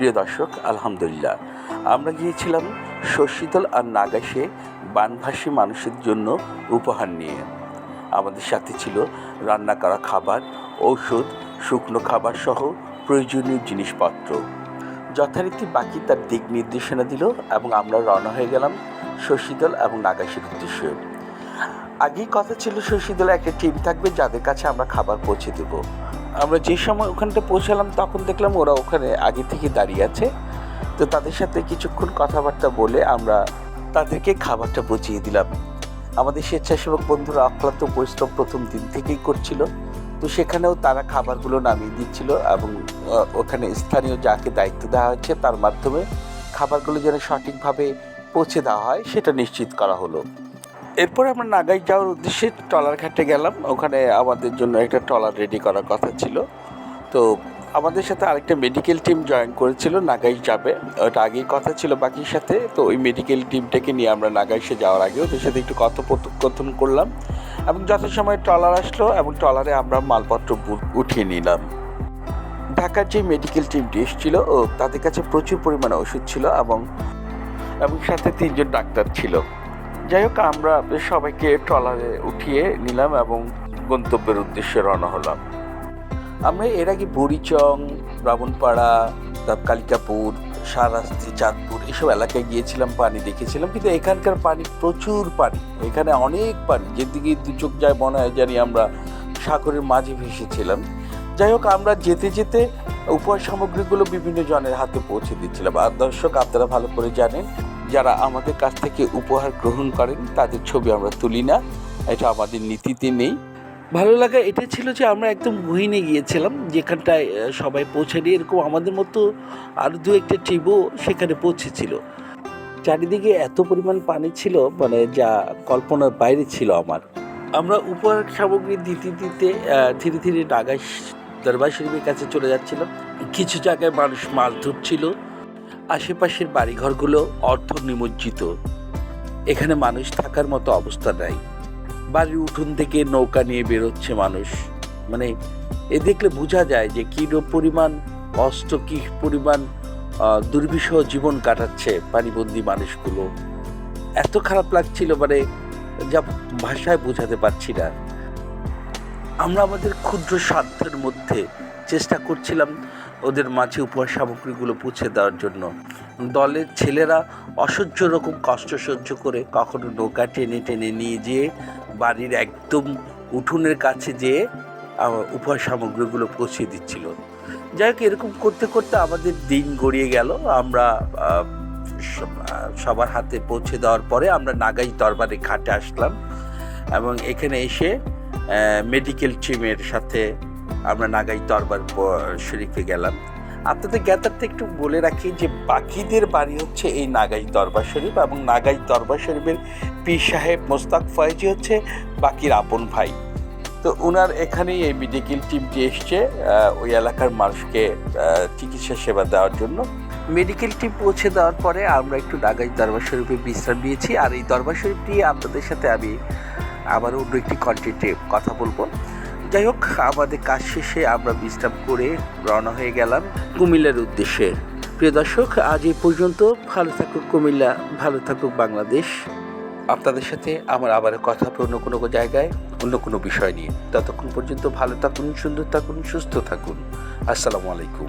প্রিয় দর্শক, আলহামদুলিল্লাহ। আমরা গিয়েছিলাম শশীতল আর নাগাসে বানভাসী মানুষের জন্য উপহার নিয়ে। আমাদের সাথে ছিল রান্না করা খাবার, ঔষধ, শুকনো খাবার সহ প্রয়োজনীয় জিনিসপত্র। যথারীতি বাকি তার দিক নির্দেশনা দিল এবং আমরা রওনা হয়ে গেলাম শশীদল এবং নাগাসের উদ্দেশ্যে। আগেই কথা ছিল শশীদলে একটা টিম থাকবে, যাদের কাছে আমরা খাবার পৌঁছে দেবো। আমরা যে সময় ওখানটা পৌঁছালাম, তখন দেখলাম ওরা ওখানে আগে থেকে দাঁড়িয়ে আছে। তো তাদের সাথে কিছুক্ষণ কথাবার্তা বলে আমরা তাদেরকে খাবারটা বুঝিয়ে দিলাম। আমাদের স্বেচ্ছাসেবক বন্ধুরা অক্লান্ত পরিশ্রম প্রথম দিন থেকেই করছিল। তো সেখানেও তারা খাবারগুলো নামিয়ে দিচ্ছিল এবং ওখানে স্থানীয় যাকে দায়িত্ব দেওয়া হয়েছে তার মাধ্যমে খাবারগুলো যেন সঠিকভাবে পৌঁছে দেওয়া হয়, সেটা নিশ্চিত করা হলো। এরপর আমরা নাগাই যাওয়ার উদ্দেশ্যে ট্রলার ঘাটে গেলাম। ওখানে আমাদের জন্য একটা ট্রলার রেডি করার কথা ছিল। তো আমাদের সাথে আরেকটা মেডিকেল টিম জয়েন করেছিল, নাগাই যাবে। ওটা আগেই কথা ছিল বাকির সাথে। তো ওই মেডিকেল টিমটাকে নিয়ে আমরা নাগাইশে যাওয়ার আগে ওদের সাথে একটু কথোপকথন করলাম। এবং যথাসময়ে ট্রলার আসলো এবং ট্রলারে আমরা মালপত্র উঠিয়ে নিলাম। ঢাকার যে মেডিকেল টিমটি এসেছিল, ও তাদের কাছে প্রচুর পরিমাণে ওষুধ ছিল এবং এবং সাথে তিনজন ডাক্তার ছিল। যাই হোক আমরা সবাইকে ট্রলারে উঠিয়ে নিলাম এবং গন্তব্যের উদ্দেশ্যে রওনা হলাম। আমরা এর আগে বুড়িচং, ব্রাহ্মণপাড়া তারপর কালিকাপুর সারাস্তি চাঁদপুর এসব এলাকায় গিয়েছিলাম, পানি দেখেছিলাম, কিন্তু এখানকার পানি, প্রচুর পানি। এখানে অনেক পানি, যেদিকে দু চোখ যায় মনে হয় জানি আমরা সাগরের মাঝে ভেসেছিলাম যাই হোক আমরা যেতে যেতে উপহার সামগ্রীগুলো বিভিন্ন জনের হাতে পৌঁছে দিচ্ছিলাম। আর দর্শক, আপনারা ভালো করে জানেন যারা আমাদের কাছ থেকে উপহার গ্রহণ করেন, তাদের ছবি আমরা তুলি না। এটা আমাদের নীতিতে নেই। ভালো লাগা এটা ছিল যে আমরা একদম গহিনে গিয়েছিলাম, যেখানটায় সবাই পৌঁছানি এরকম আমাদের মতো আরও দু একটা টিমও সেখানে পৌঁছেছিল। চারিদিকে এত পরিমাণ পানি ছিল মানে যা কল্পনার বাইরে ছিল আমার। আমরা উপহার সামগ্রী দিতে দিতে ধীরে ধীরে নাগা দরবার শরীফের কাছে চলে যাচ্ছিলাম। কিছু জায়গায় মানুষ মাছ ধরছিল। আশেপাশের বাড়িঘরগুলো অর্থ নিমজ্জিত এখানে মানুষ থাকার মতো অবস্থা নাই। বাড়ির উঠোন থেকে নৌকা নিয়ে বেরোচ্ছে মানুষ। মানে এ দেখলে বোঝা যায় যে কী পরিমাণ কষ্ট, কী পরিমাণ দুর্বিষহ জীবন কাটাচ্ছে পানিবন্দী মানুষগুলো। এত খারাপ লাগছিল মানে যা ভাষায় বোঝাতে পারছি না। আমরা আমাদের ক্ষুদ্র স্বার্থের মধ্যে চেষ্টা করছিলাম ওদের মাঝে উপহার সামগ্রীগুলো পৌঁছে দেওয়ার জন্য। দলের ছেলেরা অসহ্য রকম কষ্ট সহ্য করে কখনো নৌকা টেনে টেনে নিয়ে যেয়ে বাড়ির একদম উঠোনের কাছে যেয়ে উপহার সামগ্রীগুলো পৌঁছে দিচ্ছিল। যাই হোক, এরকম করতে করতে আমাদের দিন গড়িয়ে গেল। আমরা সবার হাতে পৌঁছে দেওয়ার পরে আমরা নাগাই দরবারে ঘাটে আসলাম এবং এখানে এসে মেডিকেল টিমের সাথে আমরা নাগাই দরবার প- শরীফে গেলাম। আপনাদের জ্ঞাতার্থে একটু বলে রাখি যে বাকিদের বাড়ি হচ্ছে এই নাগাই দরবার শরীফ এবং নাগাই দরবার শরীফের পীর সাহেব মোস্তাক ফয়েজি হচ্ছে বাকির আপন ভাই। তো ওনার এখানেই এই মেডিকেল টিমটি এসছে ওই এলাকার মানুষকে চিকিৎসা সেবা দেওয়ার জন্য। মেডিকেল টিম পৌঁছে দেওয়ার পরে আমরা একটু নাগাই দরবার শরীফে বিশ্রাম নিয়েছি। আর এই দরবার শরীফ নিয়ে আপনাদের সাথে আমি আবার অন্য একটি কন্টেন্টে কথা বলব। যাই হোক, আমাদের কাজ শেষে আমরা বিশ্রাম করে রওনা হয়ে গেলাম কুমিল্লার উদ্দেশ্যে। প্রিয় দর্শক, আজ এই পর্যন্ত। ভালো থাকুক কুমিল্লা, ভালো থাকুক বাংলাদেশ। আপনাদের সাথে আমার আবার কথা হবে অন্য কোনো জায়গায়, অন্য কোনো বিষয় নিয়ে। ততক্ষণ পর্যন্ত ভালো থাকুন, সুন্দর থাকুন, সুস্থ থাকুন। আসসালামু আলাইকুম।